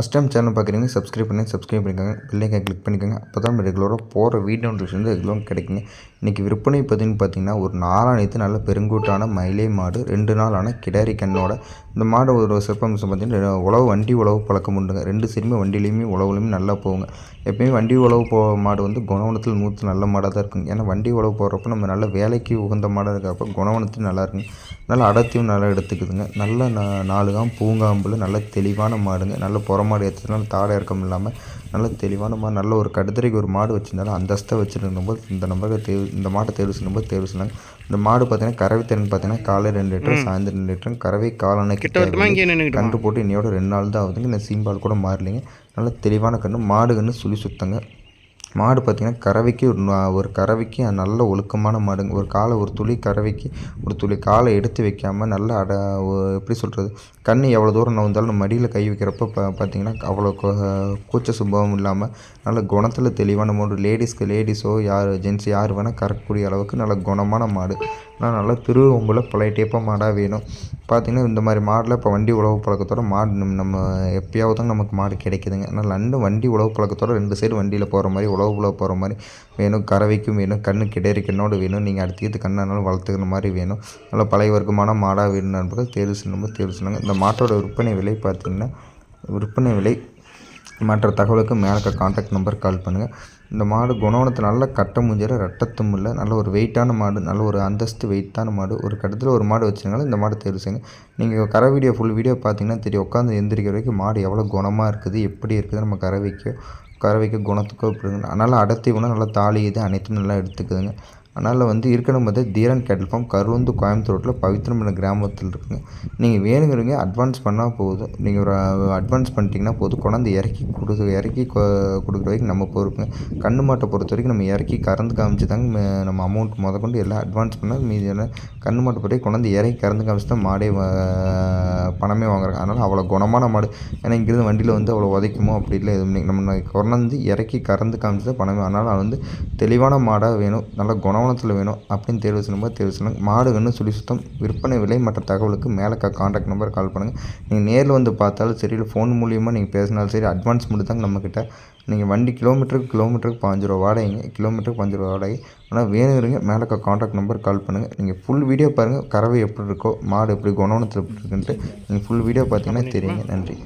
First time channel பார்க்குறீங்க subscribe பண்ணி subscribe பண்ணிக்கோங்க பெல்லைக்கை கிளிக் பண்ணிக்கோங்க. அப்போ தான் ரெகுலராக போகிற வீடியோ நோட்டிஃபிகேஷன் வந்து ரெகுலராக கிடைக்குங்க. இன்றைக்கி விற்பனை பார்த்தீங்கன்னு பார்த்தீங்கன்னா ஒரு நாலாணித்து நல்ல பெருங்கூட்டான மயிலை மாடு ரெண்டு நாளான கிடாரி கண்ணோட. இந்த மாடு ஒரு சிறப்பம்சம் பார்த்தீங்கன்னா உழவு வண்டி உழவு பழக்கம் உண்டுங்க. ரெண்டு சைடுமே வண்டியிலையுமே உழவுலையுமே நல்லா போகுங்க. எப்பயுமே வண்டி உழவு போ மாடு வந்து குணவனத்தில் நூற்று நல்ல மாடாக தான் இருக்குங்க. ஏன்னா வண்டி உழவு போடுறப்ப நம்ம நல்ல வேலைக்கு உகந்த மாடாக இருக்கிறப்ப குணவனத்தில் நல்லா இருக்குங்க. நல்லா அடர்த்தியும் நல்லா எடுத்துக்குதுங்க. நல்ல நா நாலு காம் பூங்காம்பில் நல்ல தெளிவான மாடுங்க. நல்ல புறம் மாடு ஏற்றதுனால தாடை இறக்கம் இல்லாமல் நல்ல தெளிவான மாடு நல்ல ஒரு கடுத்தரைக்கு ஒரு மாடு வச்சுருந்தாலும் அந்தஸ்தை வச்சுருந்தபோது இந்த நம்பரை தேர்வு இந்த மாட்டை தேர்வு செய்யும்போது தேர்வு செய்யலாங்க இந்த மாடு பார்த்தீங்கன்னா கறவை திறன் பார்த்தீங்கன்னா காலை ரெண்டு லிட்டர் சாயந்தரம் ரெண்டு லிட்டர் கறவை காலனை கன்று போட்டு இன்னையோட ரெண்டு நாள் தான் ஆகுதுங்க. இந்த சீம்பால் கூட மாறலைங்க. நல்ல தெளிவான கன்று மாடு கன்று சுழி சுத்தங்க. மாடு பார்த்திங்கன்னா கறவைக்கு ஒரு ஒரு கறவைக்கு நல்ல ஒழுக்கமான மாடுங்க. ஒரு காலை ஒரு துளி கறவைக்கு ஒரு துளி. காலை எடுத்து வைக்காமல் நல்ல அட எப்படி சொல்கிறது கண் எவ்வளோ தூரம் நோந்தாலும் நம்ம மடியில் கை வைக்கிறப்ப பா பார்த்திங்கன்னா அவ்வளோ கூச்ச சுபாவம் இல்லாமல் நல்ல குணத்தில் தெளிவான மாடு. லேடிஸ்க்கு லேடிஸோ யார் ஜென்ஸ் யார் வேணால் கறக்கக்கூடிய அளவுக்கு நல்ல குணமான மாடு. ஆனால் நல்லா திருவம்புல பழைய டேப்பாக மாடாக வேணும். பார்த்திங்கன்னா இந்த மாதிரி மாடில் இப்போ வண்டி உழவு பழக்கத்தோட மாடு நம்ம எப்பயாவது தான் நமக்கு மாடு கிடைக்குதுங்க. அதனால் ரெண்டு வண்டி உழவு பழக்கத்தோட ரெண்டு சைடு வண்டியில் போகிற மாதிரி உழவு போகிற மாதிரி வேணும். கறவைக்கும் வேணும். கண்ணு கிடேரி கண்ணோடு வேணும். நீங்கள் அடுத்தது கண்ணானாலும் வளர்த்துக்கிற மாதிரி வேணும். நல்ல பழைய வர்க்கமான மாடாக வேணும் நண்பர்கள் தேர்வு செய்யணும் தேர்வு செய்யணுங்க. இந்த மாட்டோட விற்பனை விலை பார்த்திங்கன்னா விற்பனை விலை மற்ற தகவலுக்கு மேலே காண்டாக்ட் நம்பர் கால் பண்ணுங்கள் இந்த மாடு குணவனத்தை நல்ல கட்ட முஞ்சிற ரட்டத்தும் இல்லை. நல்ல ஒரு வெயிட்டான மாடு நல்ல ஒரு அந்தஸ்து வெயிட்டான மாடு. ஒரு கட்டத்தில் ஒரு மாடு வச்சுருந்தாலும் இந்த மாடு தேர்வு செய்யுங்க. நீங்கள் கரை வீடியோ ஃபுல் வீடியோ பார்த்தீங்கன்னா தெரியும். உட்காந்து எந்திரிக்கிற வரைக்கும் மாடு எவ்வளோ குணமாக இருக்குது எப்படி இருக்குது நம்ம கறவைக்கோ கறவைக்கு குணத்துக்கோ அதனால் அடர்த்தி குணம் நல்லா தாலி இது அனைத்தும் நல்லா எடுத்துக்குதுங்க. அதனால் வந்து இருக்கிற பார்த்து தீரன் கேட்டல் ஃபார்ம் கருவந்து கோயம்புத்தூர் ரோட்டில் பவித்ரம் என்ற கிராமத்தில் இருக்குங்க. நீங்கள் வேணுங்கிறவங்க அட்வான்ஸ் பண்ணால் போதும் நீங்கள் ஒரு அட்வான்ஸ் பண்ணிட்டீங்கன்னா போதும் கொண்டாந்து இறக்கி கொடுத்து இறக்கி கொடுக்குற வரைக்கும் நம்ம பொறுப்புங்க. கண்ணு மாட்டை பொறுத்த வரைக்கும் நம்ம இறக்கி கறந்து காமிச்சு தாங்க நம்ம அமௌண்ட் முத கொண்டு எல்லாம் அட்வான்ஸ் பண்ணால் மீதி கண்ணு மாட்டை பொறுத்த கொண்டாந்து இறக்கி கறந்து காமிச்சு தான் மாடே பணமே வாங்குறாங்க. அதனால் அவ்வளோ குணமான மாடு. ஏன்னா இங்கேருந்து வண்டியில் வந்து அவ்வளோ உதைக்குமோ அப்படி இல்லை எதுவும். நம்ம கொண்டாந்து இறக்கி கறந்து காமிச்சு தான் பணமே. அதனால் அது வந்து தெளிவான மாடாக வேணும். நல்லா குணம் குணவனத்தில் வேணும் அப்படின்னு தேர்வு செய்யும்போது தேர்வு செய்யணும். மாடு சொல்லி சுத்தம் விற்பனை விலை மற்ற தகவலுக்கு மேலே காண்டாக்ட் நம்பர் கால் பண்ணுங்கள் நீங்கள் நேரில் வந்து பார்த்தாலும் சரி இல்லை ஃபோன் மூலியமாக நீங்கள் பேசினாலும் சரி அட்வான்ஸ் மட்டும் தாங்க நம்மக்கிட்ட நீங்கள் வண்டி கிலோமீட்டருக்கு கிலோமீட்டருக்கு பாஞ்சு ரூபா வாடகைங்க. கிலோமீட்டருக்கு பாஞ்சு ரூபா வாடகை. ஆனால் வேணுங்கிறீங்க மேலே காண்டாக்ட் நம்பர் கால் பண்ணுங்கள் நீங்கள் ஃபுல் வீடியோ பாருங்கள் கறவை எப்படி இருக்கோ மாடு எப்படி குணவனத்தில் எப்படி இருக்குன்ட்டு. நீங்கள் ஃபுல் வீடியோ பார்த்தீங்கன்னா தெரியுங்க. நன்றி.